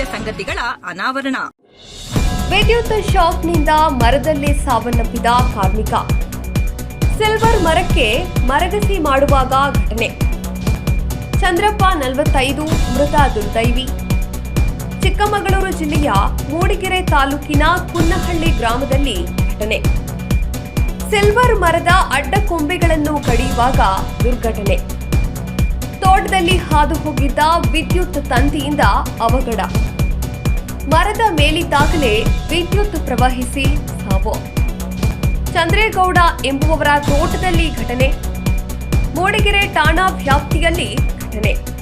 ಅನಾವರಣ. ವಿದ್ಯುತ್ ಶಾಕ್ನಿಂದ ಮರದಲ್ಲಿ ಸಾವನ್ನಪ್ಪಿದ ಕಾರ್ಮಿಕ. ಸಿಲ್ವರ್ ಮರಕ್ಕೆ ಮರಗಸಿ ಮಾಡುವಾಗ ಘಟನೆ. ಚಂದ್ರಪ್ಪ ನಲವತ್ತೈದು, ಮೃತ ದುರ್ದೈವಿ. ಚಿಕ್ಕಮಗಳೂರು ಜಿಲ್ಲೆಯ ಮೂಡಿಗೆರೆ ತಾಲೂಕಿನ ಕುನ್ನಹಳ್ಳಿ ಗ್ರಾಮದಲ್ಲಿ ಘಟನೆ. ಸಿಲ್ವರ್ ಮರದ ಅಡ್ಡ ಕೊಂಬೆಗಳನ್ನು ಕಡಿಯುವಾಗ ದುರ್ಘಟನೆ. ತೋಟದಲ್ಲಿ ಹಾದು ಹೋಗಿದ್ದ ವಿದ್ಯುತ್ ತಂತಿಯಿಂದ ಅವಘಡ. ಮರದ ಮೇಲಿದ್ದಾಗಲೇ ವಿದ್ಯುತ್ ಪ್ರವಹಿಸಿ ಸಾವು. ಚಂದ್ರೇಗೌಡ ಎಂಬುವವರ ತೋಟದಲ್ಲಿ ಘಟನೆ. ಮೂಡಿಗೆರೆ ಠಾಣಾ ವ್ಯಾಪ್ತಿಯಲ್ಲಿ ಘಟನೆ.